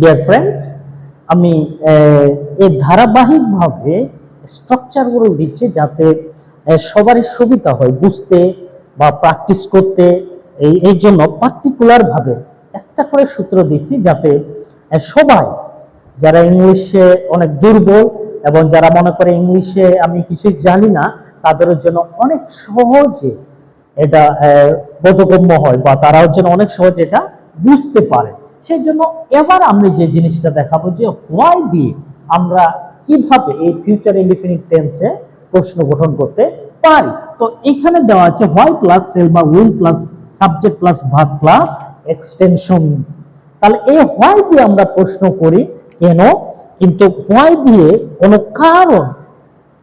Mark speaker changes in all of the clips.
Speaker 1: Dear friends আমি এই ধারাবাহিকভাবে স্ট্রাকচারগুলো দিচ্ছি যাতে সবারই সুবিধা হয় বুঝতে বা প্র্যাকটিস করতে। এই এই জন্য পার্টিকুলার ভাবে একটা করে সূত্র দিচ্ছি যাতে সবাই যারা ইংলিশে অনেক দুর্বল এবং যারা মনে করে ইংলিশে আমি কিছুই জানি না, তাদের জন্য অনেক সহজে এটা বোধগম্য হয় বা তারাও যেন অনেক সহজে এটা বুঝতে পারে। সেই জন্য এবার আমি যে জিনিসটা দেখাবো যে হোয়াই দিয়ে আমরা কীভাবে এই ফিউচার ইনডিফিনিট টেন্সে প্রশ্ন গঠন করতে পারি। তো এখানে দেওয়া আছে হোয়াই প্লাস সেল বা will plus subject plus verb plus extension তাহলে এই হোয়াই দিয়ে আমরা প্রশ্ন করি, কেন? কিন্তু হোয়াই দিয়ে কোনো কারণ,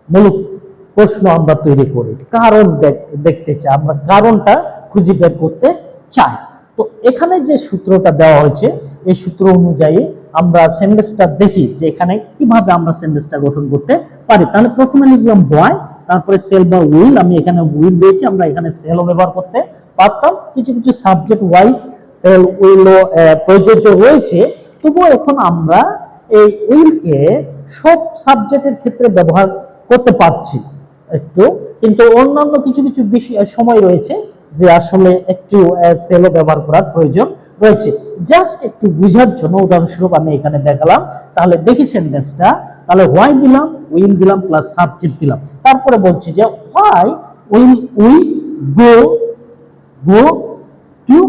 Speaker 1: মূলক প্রশ্ন আমরা তৈরি করি। কারণ দেখ- দেখতে চাই, আমরা কারণটা খুঁজে বের করতে চাই। তো এখানে যে সূত্রটা দেওয়া হয়েছে, এই সূত্র অনুযায়ী আমরা সেন্টেন্সটা দেখি যে এখানে কীভাবে আমরা সেন্টেন্সটা গঠন করতে পারি। তাহলে প্রথমে লিখলাম হোয়াই তারপরে সেল বা উইল আমি এখানে উইল দিয়েছি, আমরা এখানে সেলও ব্যবহার করতে পারতাম। কিছু কিছু সাবজেক্ট ওয়াইজ সেল উইলও প্রযোজ্য রয়েছে। তবুও এখন আমরা এই উইলকে সব সাবজেক্টের ক্ষেত্রে ব্যবহার করতে পারছি। একটু কিন্তু অন্যান্য কিছু কিছু সময় রয়েছে যে আসলে একটু সেলও ব্যবহার করার প্রয়োজন রয়েছে। জাস্ট একটু বোঝার জন্য উদাহরণস্বরূপ আমি এখানে দেখালাম। তাহলে দেখি সেন্টেন্সটা তাহলে হোয়াই দিলাম? উইল দিলাম প্লাস সাবজেক্ট দিলাম। তারপরে বলছি যে why will we go go to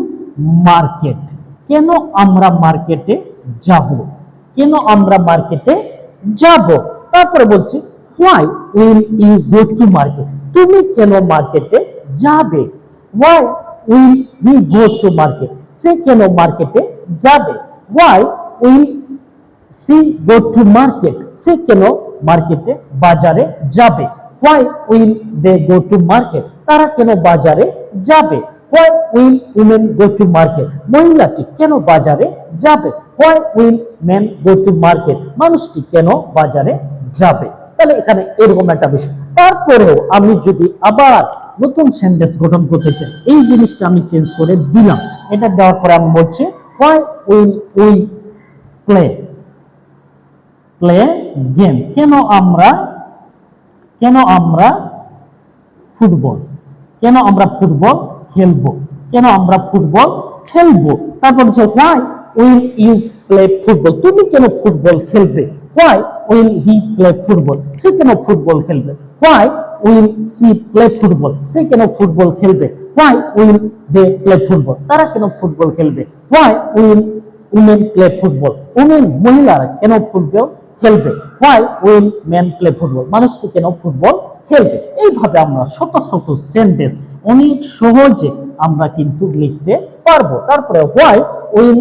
Speaker 1: market কেন আমরা মার্কেটে যাব? কেন আমরা মার্কেটে যাব? তারপরে বলছি why will you go to market তুমি কেন মার্কেটে যাবে? Why will he go to market সে কেন মার্কেটে যাবে? Why will she go to market সে কেন মার্কেটে বাজারে যাবে? Why will they go to market তারা কেন বাজারে যাবে? Why will women go to market মহিলাটি কেন বাজারে যাবে? Why will men go to market মানুষটি কেন বাজারে যাবে? তাহলে এখানে এরকম একটা বিষয়। তারপরেও আমি যদি আবার নতুন সেন্টেন্স গঠন করতে চাই, এই জিনিসটা আমি চেঞ্জ করে দিলাম। এটা দেওয়ার পরে আমি বলছি why will we play play game কেন আমরা কেন আমরা ফুটবল? কেন আমরা ফুটবল খেলব? কেন আমরা ফুটবল খেলব? তারপর হচ্ছে why will you play football তুমি কেন ফুটবল খেলবে? Why will he play football সে কেন ফুটবল খেলবে why will she play football সে কেন ফুটবল খেলবে why will they play football তারা কেন ফুটবল খেলবে why will women play football women মহিলারা কেন ফুটবল খেলবে why will man play football মানুষটি কেন ফুটবল খেলবে এইভাবে আমরা শত শত সেন্টেন্স অনেক সহজে আমরা কিন্তু লিখতে পারব। তারপরে why will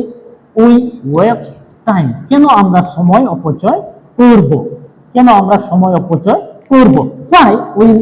Speaker 1: we waste time কেন আমরা সময় অপচয় করব। কেন আমরা সময় অপচয় করব? Why will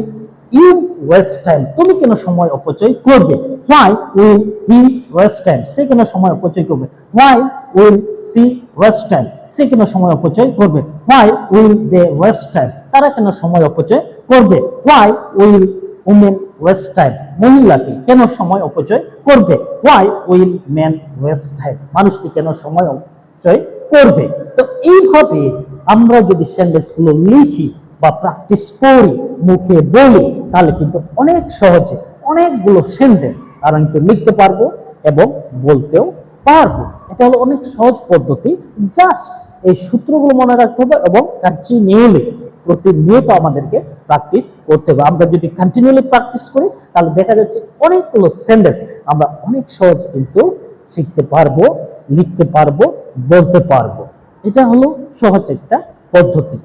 Speaker 1: you waste time তুমি কেন সময় অপচয় করবে? Why will he waste time সে কেন সময় অপচয় করবে? Why will she waste time সে কেন সময় অপচয় করবে? Why will they waste time তারা কেন সময় অপচয় করবে? Why will women waste time মহিলাকে কেন সময় অপচয় করবে? Why will man waste time মানুষটি কেন সময় অপচয় করবে? তো এইভাবে আমরা যদি সেন্টেন্সগুলো লিখি বা প্র্যাকটিস করি, মুখে বলি, তাহলে কিন্তু অনেক সহজে অনেকগুলো সেন্টেন্স আমরা কিন্তু লিখতে পারব এবং বলতেও পারব। এটা হলো অনেক সহজ পদ্ধতি। জাস্ট এই সূত্রগুলো মনে রাখতে হবে এবং কন্টিনিউলি প্রতিনিয়ত আমাদেরকে প্র্যাকটিস করতে হবে। আমরা যদি কন্টিনিউলি প্র্যাকটিস করি, তাহলে দেখা যাচ্ছে অনেকগুলো সেন্টেন্স আমরা অনেক সহজ কিন্তু শিখতে পারব, লিখতে পারব, বলতে পারব। এটা হলো সহজ একটা পদ্ধতি।